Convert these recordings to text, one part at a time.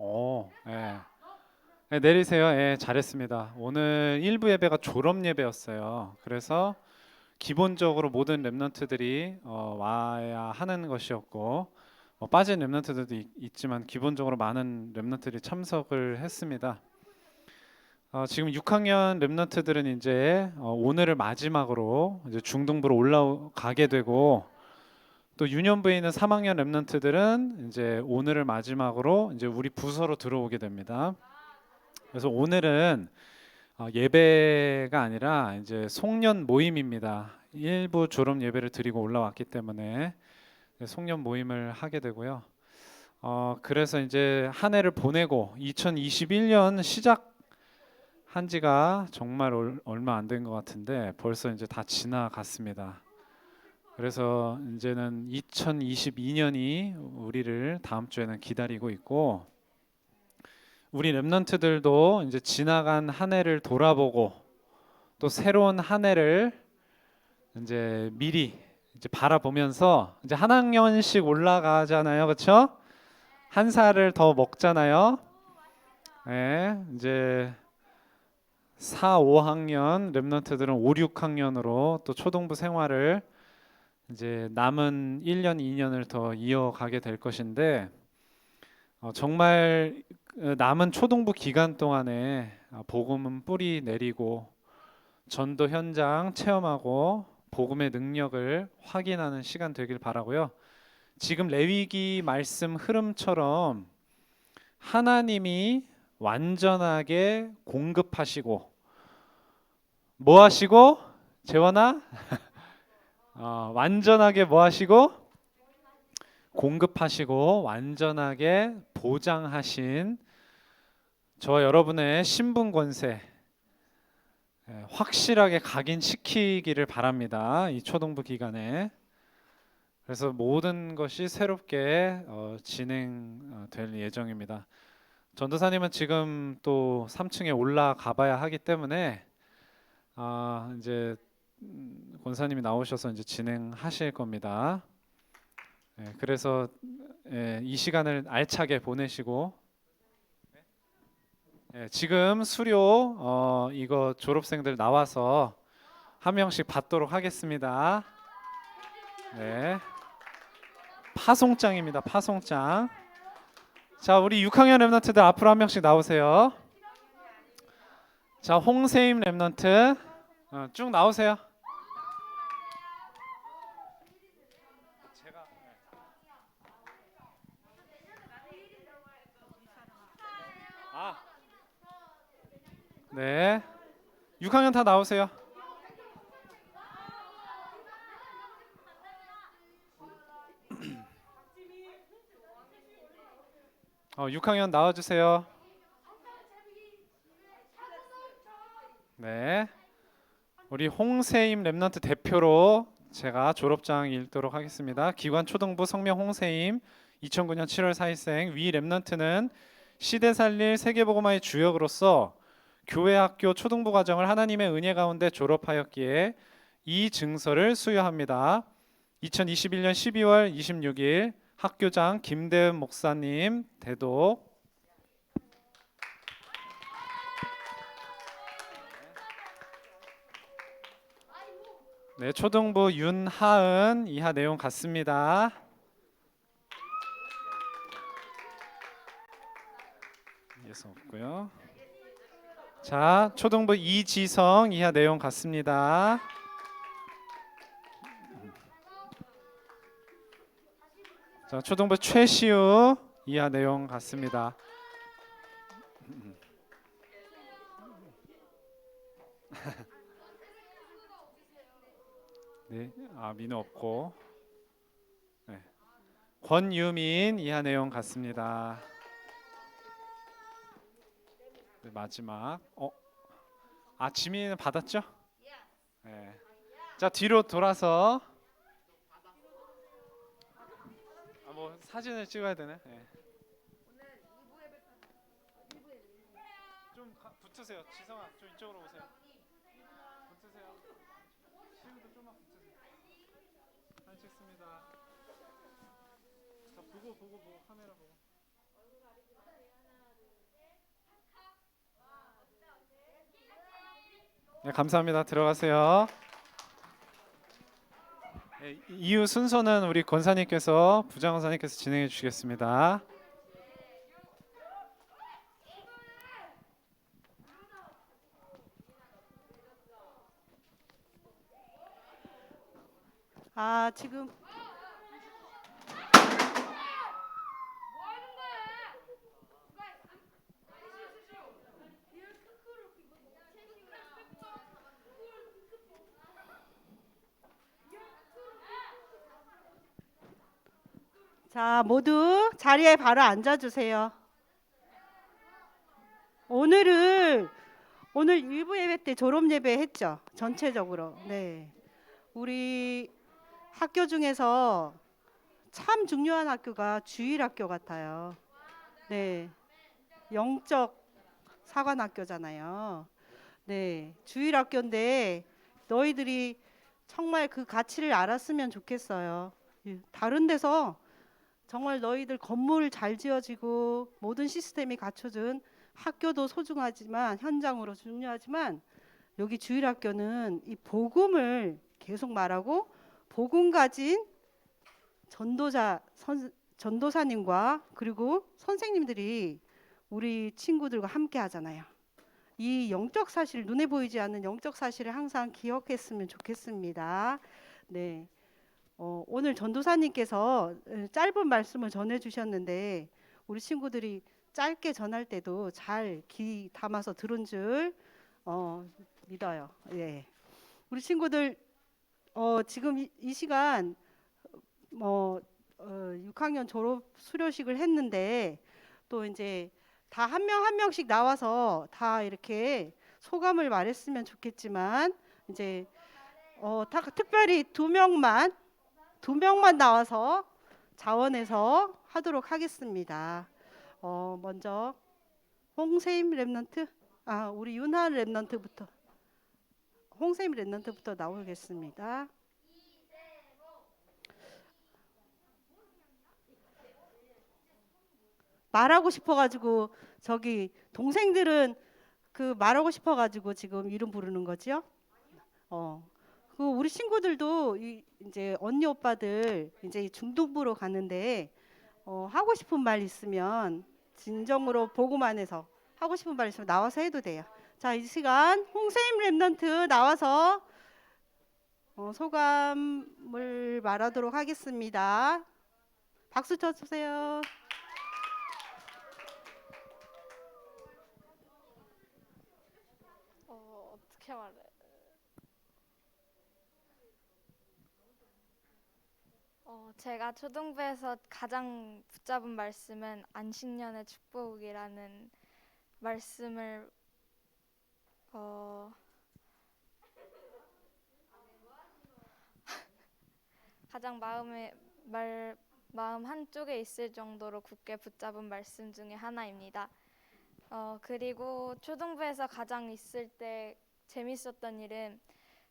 오, 예. 네, 내리세요. 예, 잘했습니다. 오늘 1부 예배가 졸업 예배였어요. 그래서 기본적으로 모든 랩런트들이 어, 와야 하는 것이었고 어, 빠진 랩런트들도 있, 있지만 기본적으로 많은 랩런트들이 참석을 했습니다. 어, 지금 6학년 랩런트들은 이제 어, 오늘을 마지막으로 이제 중등부로 올라가게 되고 또 유년부에 있는 3학년 랩런트들은 이제 오늘을 마지막으로 이제 우리 부서로 들어오게 됩니다. 그래서 오늘은 어, 예배가 아니라 이제 송년 모임입니다. 일부 졸업 예배를 드리고 올라왔기 때문에 송년 모임을 하게 되고요. 어, 그래서 이제 한 해를 보내고 2021년 시작 한 지가 정말 얼, 얼마 안 된 것 같은데 벌써 이제 다 지나갔습니다. 그래서 이제는 2022년이 우리를 다음 주에는 기다리고 있고 우리 랩런트들도 이제 지나간 한 해를 돌아보고 또 새로운 한 해를 이제 미리 이제 바라보면서 이제 한 학년씩 올라가잖아요, 그렇죠? 한 살을 더 먹잖아요. 네, 이제 4, 5학년 랩런트들은 5, 6학년으로 또 초등부 생활을 이제 남은 1년, 2년을 더 이어가게 될 것인데 어, 정말 어, 남은 초등부 기간 동안에 어, 복음은 뿌리 내리고 전도 현장 체험하고 복음의 능력을 확인하는 시간 되길 바라고요. 지금 레위기 말씀 흐름처럼 하나님이 완전하게 공급하시고 뭐 하시고 재원아 어, 완전하게 뭐 하시고 공급하시고 완전하게 보장하신 저와 여러분의 신분 권세 예, 확실하게 각인시키기를 바랍니다. 이 초등부 기간에 그래서 모든 것이 새롭게 어, 진행될 예정입니다. 전도사님은 지금 또 3층에 올라가 봐야 하기 때문에 아, 이제 음, 권사님이 나오셔서 이제 진행하실 겁니다. 예, 그래서 예, 이 시간을 알차게 보내시고 예, 지금 수료 어, 이거 졸업생들 나와서 한 명씩 받도록 하겠습니다. 네, 파송장입니다. 파송장. 자, 우리 6학년 랩런트들 앞으로 한 명씩 나오세요. 자, 홍세임 랩런트 어, 쭉 나오세요. 네. 6학년 다 나오세요. 어, 6학년 나와 주세요. 네. 우리 홍세임 랩런트 대표로 제가 졸업장 읽도록 하겠습니다. 기관 초등부 성명 홍세임 2009년 7월 4일생 위 랩런트는 시대 살릴 세계복음화의 주역으로서 교회 학교 초등부 과정을 하나님의 은혜 가운데 졸업하였기에 이 증서를 수여합니다. 2021년 12월 26일 학교장 김대은 목사님 대독 네, 초등부 윤하은 이하 내용 같습니다. 이해서 없고요. 자, 초등부 이지성 이하 내용 같습니다. 자, 초등부 최시우 이하 내용 같습니다. 네, 아 민우 없고, 네. 권유민 이하 내용 같습니다. 네, 마지막, 어, 아 지민이는 받았죠? 네. 자 뒤로 돌아서, 아, 뭐 사진을 찍어야 되네. 네. 좀 가, 붙으세요, 지성아, 좀 이쪽으로 오세요. 보고 보고 보고 카메라 보고. 네, 감사합니다. 들어가세요. 네, 이후 순서는 우리 권사님께서 부장 권사님께서 진행해 주시겠습니다. 아 지금 자 모두 자리에 바로 앉아주세요. 오늘은 오늘 일부 예배 때 졸업 예배 했죠 전체적으로 네 우리 학교 중에서 참 중요한 학교가 주일 학교 같아요. 네. 영적 사관 학교잖아요. 네. 주일 학교인데 너희들이 정말 그 가치를 알았으면 좋겠어요. 예, 다른 데서 정말 너희들 건물 잘 지어지고 모든 시스템이 갖춰진 학교도 소중하지만 현장으로 중요하지만 여기 주일 학교는 이 복음을 계속 말하고 복음 가진 전도자 선, 전도사님과 그리고 선생님들이 우리 친구들과 함께 하잖아요. 이 영적 사실 눈에 보이지 않는 영적 사실을 항상 기억했으면 좋겠습니다. 네. 어, 오늘 전도사님께서 에, 짧은 말씀을 전해 주셨는데 우리 친구들이 짧게 전할 때도 잘 귀 담아서 들은 줄 어, 믿어요. 예. 우리 친구들 어, 지금 이, 이 시간 뭐 어, 6학년 졸업 수료식을 했는데 또 이제 다 한 명 한 명씩 나와서 다 이렇게 소감을 말했으면 좋겠지만 이제 어, 다, 특별히 두 명만 두 명만 나와서 자원해서 하도록 하겠습니다. 어, 먼저 홍세임 랩런트 아 우리 윤한 랩런트부터 홍세임 랩런트부터 나오겠습니다. 말하고 싶어가지고 저기 동생들은 그 말하고 싶어가지고 지금 이름 부르는 거지요? 어. 그 우리 친구들도 이 이제 언니 오빠들 이제 중등부로 가는데 어, 하고 싶은 말 있으면 진정으로 보고만 해서 하고 싶은 말 있으면 나와서 해도 돼요. 자, 이 시간 홍세임 랩런트 나와서 어, 소감을 말하도록 하겠습니다. 박수 쳐주세요. 어, 어떻게 말해? 어, 제가 초등부에서 가장 붙잡은 말씀은 안식년의 축복이라는 말씀을 어, 가장 마음에 말 마음 한쪽에 있을 정도로 굳게 붙잡은 말씀 중에 하나입니다. 어, 그리고 초등부에서 가장 있을 때 재밌었던 일은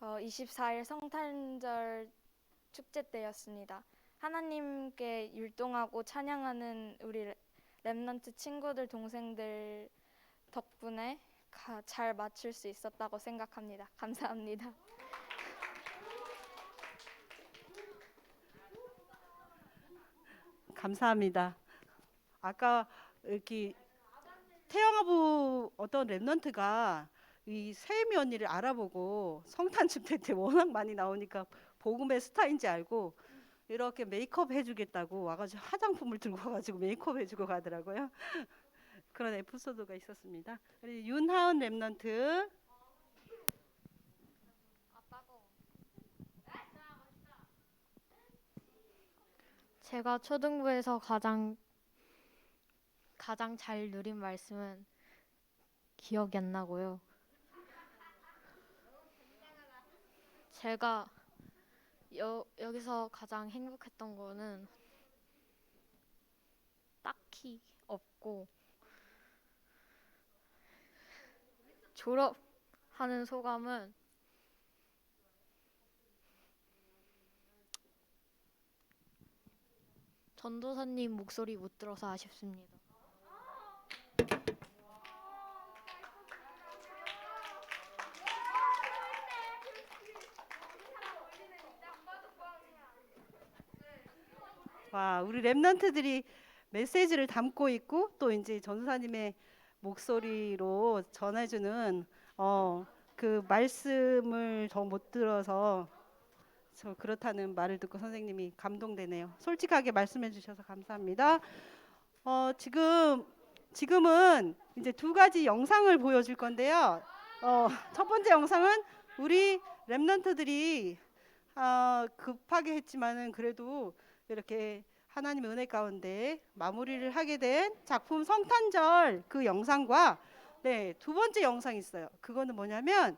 어, 24일 성탄절 축제 때였습니다. 하나님께 율동하고 찬양하는 우리 랩- 랩넌트 친구들 동생들 덕분에 가- 잘 맞출 수 있었다고 생각합니다. 감사합니다. 감사합니다. 아까 이렇게 태영아부 어떤 랩런트가 이 세미 언니를 알아보고 성탄 집회 때 워낙 많이 나오니까 복음의 스타인지 알고 이렇게 메이크업 해주겠다고 와가지고 화장품을 들고 와가지고 메이크업 해주고 가더라고요. 그런 에피소드가 있었습니다. 우리 윤하은 랩런트 제가 초등부에서 가장 가장 잘 누린 말씀은 기억이 안 나고요. 제가 여, 여기서 가장 행복했던 거는 딱히 없고 졸업하는 소감은 전도사님 목소리 못 들어서 아쉽습니다. 와, 우리 랩런트들이 메시지를 담고 있고 또 이제 전사님의 목소리로 전해주는 어, 그 말씀을 더 못 들어서 저 그렇다는 말을 듣고 선생님이 감동되네요. 솔직하게 말씀해 주셔서 감사합니다. 어, 지금 지금은 이제 두 가지 영상을 보여줄 건데요. 어, 첫 번째 영상은 우리 랩런트들이 어, 급하게 했지만은 그래도 이렇게 하나님의 은혜 가운데 마무리를 하게 된 작품 성탄절 그 영상과 네, 두 번째 영상이 있어요. 그거는 뭐냐면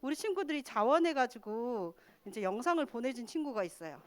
우리 친구들이 자원해 가지고 이제 영상을 보내준 친구가 있어요.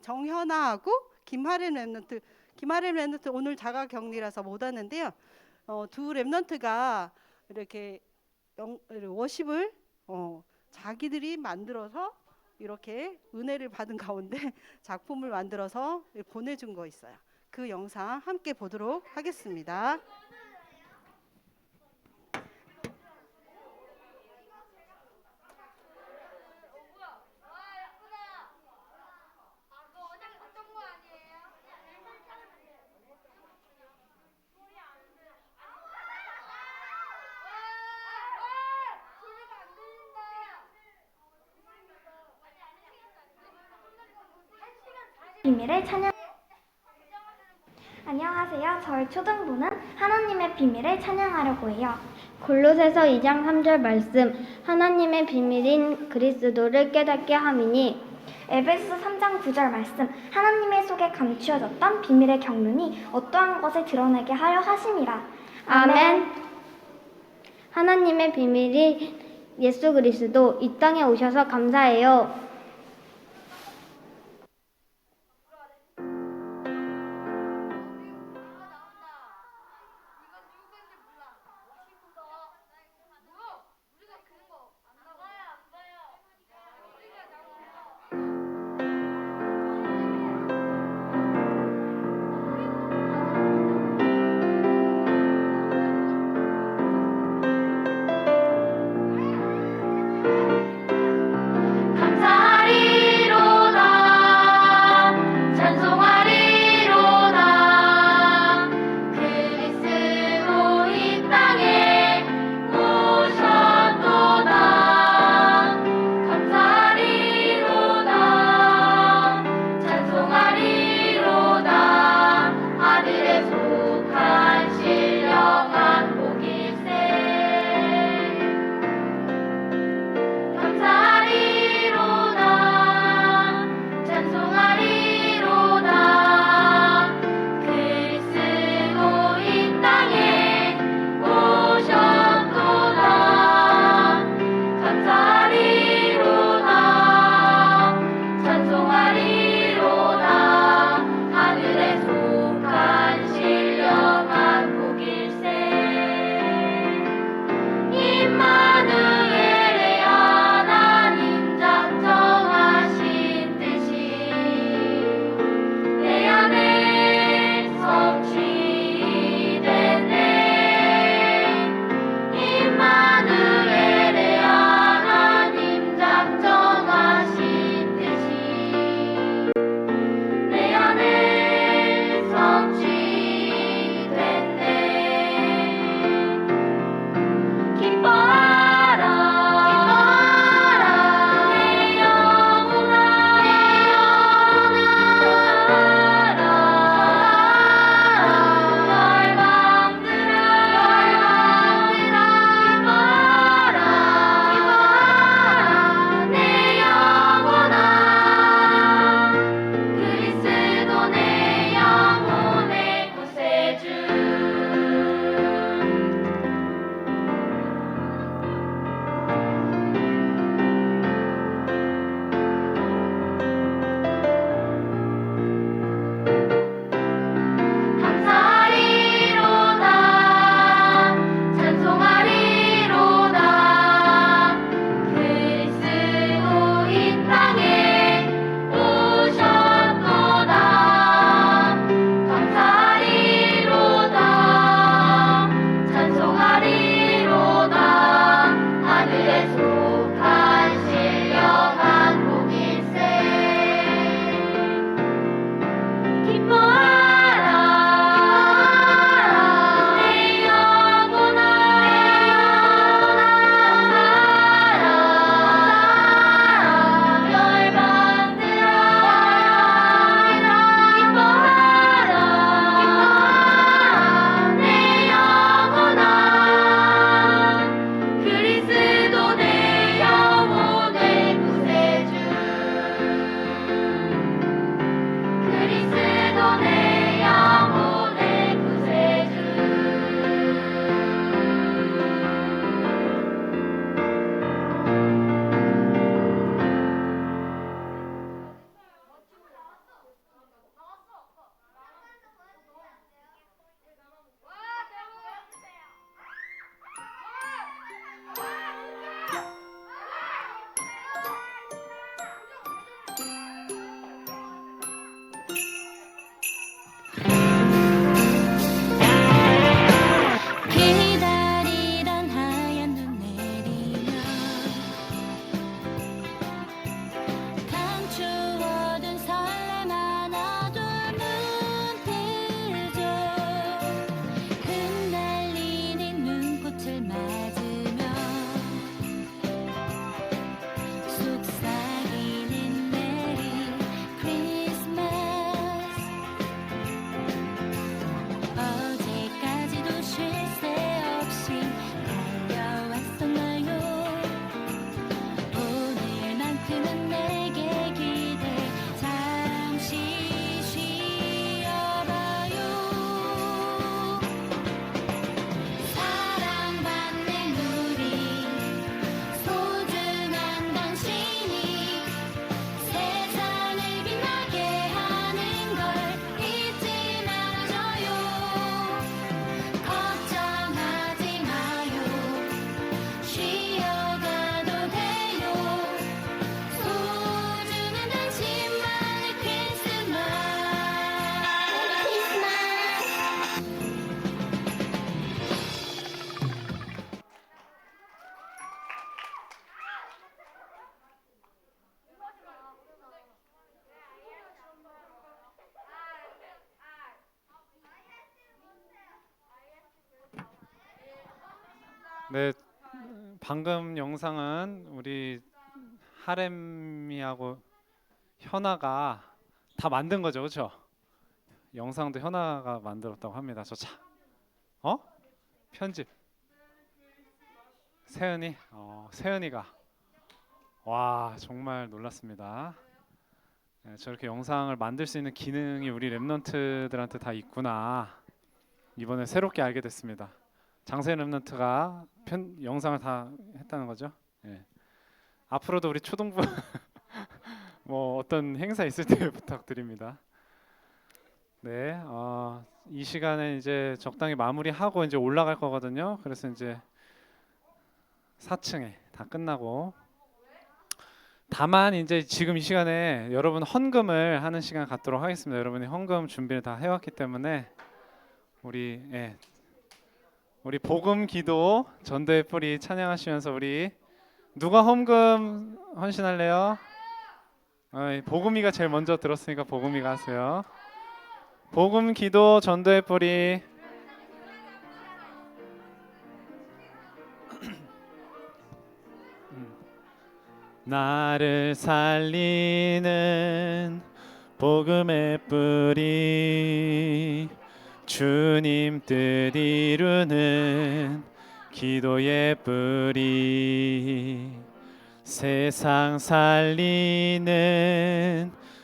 정현아하고 김하렘 랩런트 김하렘 랩런트 오늘 자가 격리라서 못 왔는데요. 어, 두 랩런트가 이렇게 영, 워십을 어, 자기들이 만들어서 이렇게 은혜를 받은 가운데 작품을 만들어서 보내준 거 있어요. 그 영상 함께 보도록 하겠습니다. 비밀을 찬양. 안녕하세요. 저희 초등부는 하나님의 비밀을 찬양하려고 해요. 골로새서 2장 3절 말씀. 하나님의 비밀인 그리스도를 깨닫게 함이니. 에베소 3장 9절 말씀. 하나님의 속에 감추어졌던 비밀의 경륜이 어떠한 것을 드러내게 하려 하심이라. 아멘. 하나님의 비밀인 예수 그리스도 이 땅에 오셔서 감사해요 네, 방금 영상은 우리 하렘이하고 현아가 다 만든 거죠, 그렇죠? 영상도 현아가 만들었다고 합니다. 저 차, 어? 편집. 세은이, 어, 세은이가 와 정말 놀랐습니다. 네, 저렇게 영상을 만들 수 있는 기능이 우리 랩런트들한테 다 있구나. 이번에 새롭게 알게 됐습니다. 장세 랩런트가 편 영상을 다 했다는 거죠. 예. 앞으로도 우리 초등부 뭐 어떤 행사 있을 때 부탁드립니다. 네, 어, 이 시간에 이제 적당히 마무리하고 이제 올라갈 거거든요. 그래서 이제 4층에 다 끝나고 다만 이제 지금 이 시간에 여러분 헌금을 하는 시간 갖도록 하겠습니다. 여러분이 헌금 준비를 다 해왔기 때문에 우리 예, 우리 복음 기도 전도의 뿌리 찬양하시면서 우리 누가 헌금 헌신할래요? 어, 복음이가 제일 먼저 들었으니까 복음이가 하세요. 복음 기도 전도의 뿌리 음. 나를 살리는 복음의 뿌리 주님 뜻 이루는 기도의 뿌리. 세상 살리는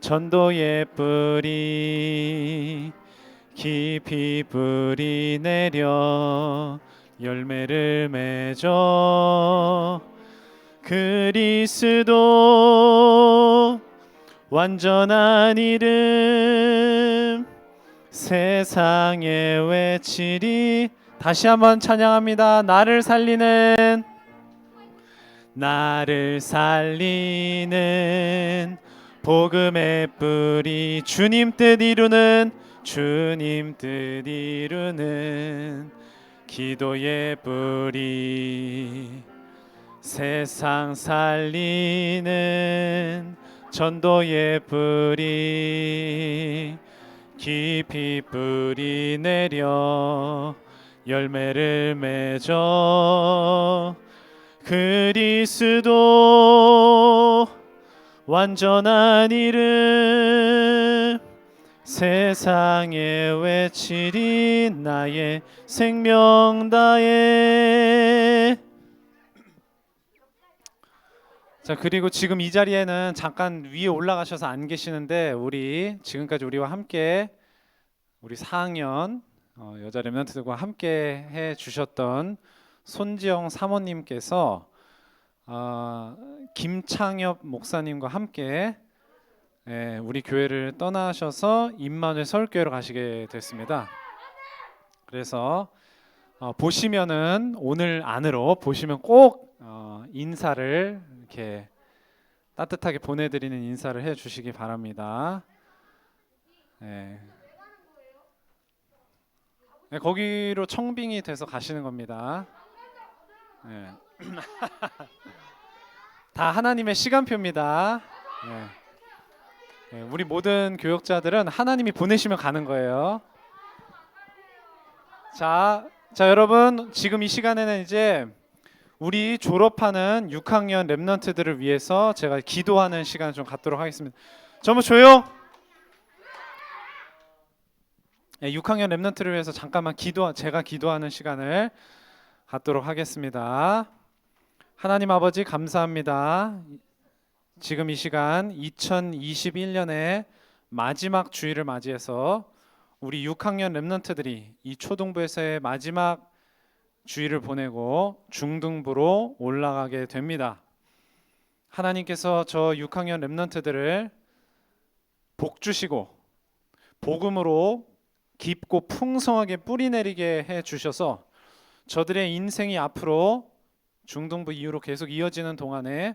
전도의 뿌리. 깊이 뿌리 내려 열매를 맺어 그리스도 완전한 이름 세상에 외치리 다시 한번 찬양합니다. 나를 살리는 나를 살리는 복음의 뿌리 주님 뜻 이루는 주님 뜻 이루는 기도의 뿌리 세상 살리는 전도의 뿌리 깊이 뿌리 내려 열매를 맺어 그리스도 완전한 이름 세상에 외치리 나의 생명 다해 자 그리고 지금 이 자리에는 잠깐 위에 올라가셔서 안 계시는데 우리 지금까지 우리와 함께 우리 4학년 어, 여자 랩런트들과 함께 해 주셨던 손지영 사모님께서 어, 김창엽 목사님과 함께 예, 우리 교회를 떠나셔서 임마누엘 서울교회로 가시게 됐습니다. 그래서 어, 보시면은 오늘 안으로 보시면 꼭 어, 인사를 이렇게 따뜻하게 보내드리는 인사를 해주시기 바랍니다. 예. 네, 거기로 청빙이 돼서 가시는 겁니다. 예. 다 하나님의 시간표입니다. 예. 예, 우리 모든 교역자들은 하나님이 보내시면 가는 거예요. 자, 자 여러분 지금 이 시간에는 이제 우리 졸업하는 6학년 랩런트들을 위해서 제가 기도하는 시간 좀 갖도록 하겠습니다. 전부 조용. 네, 6학년 랩런트를 위해서 잠깐만 기도 제가 기도하는 시간을 갖도록 하겠습니다. 하나님 아버지 감사합니다. 지금 이 시간 2021년의 마지막 주일을 맞이해서 우리 6학년 랩런트들이 이 초등부에서의 마지막 주일을 보내고 중등부로 올라가게 됩니다. 하나님께서 저 6학년 랩런트들을 복 주시고 복음으로 깊고 풍성하게 뿌리 내리게 해 주셔서 저들의 인생이 앞으로 중등부 이후로 계속 이어지는 동안에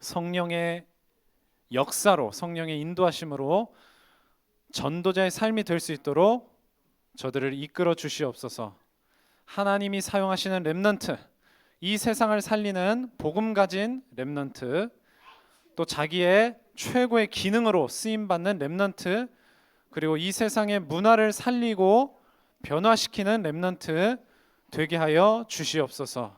성령의 역사로 성령의 인도하심으로 전도자의 삶이 될 수 있도록 저들을 이끌어 주시옵소서. 하나님이 사용하시는 렘넌트, 이 세상을 살리는 복음 가진 렘넌트, 또 자기의 최고의 기능으로 쓰임 받는 렘넌트, 그리고 이 세상의 문화를 살리고 변화시키는 렘넌트 되게 하여 주시옵소서.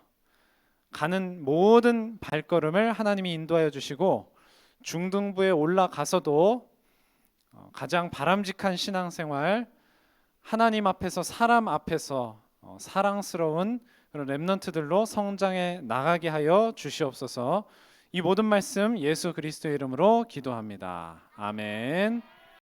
가는 모든 발걸음을 하나님이 인도하여 주시고 중등부에 올라가서도 어, 가장 바람직한 신앙생활 하나님 앞에서 사람 앞에서 어, 사랑스러운 그런 렘넌트들로 성장해 나가게 하여 주시옵소서. 이 모든 말씀 예수 그리스도의 이름으로 기도합니다. 아멘.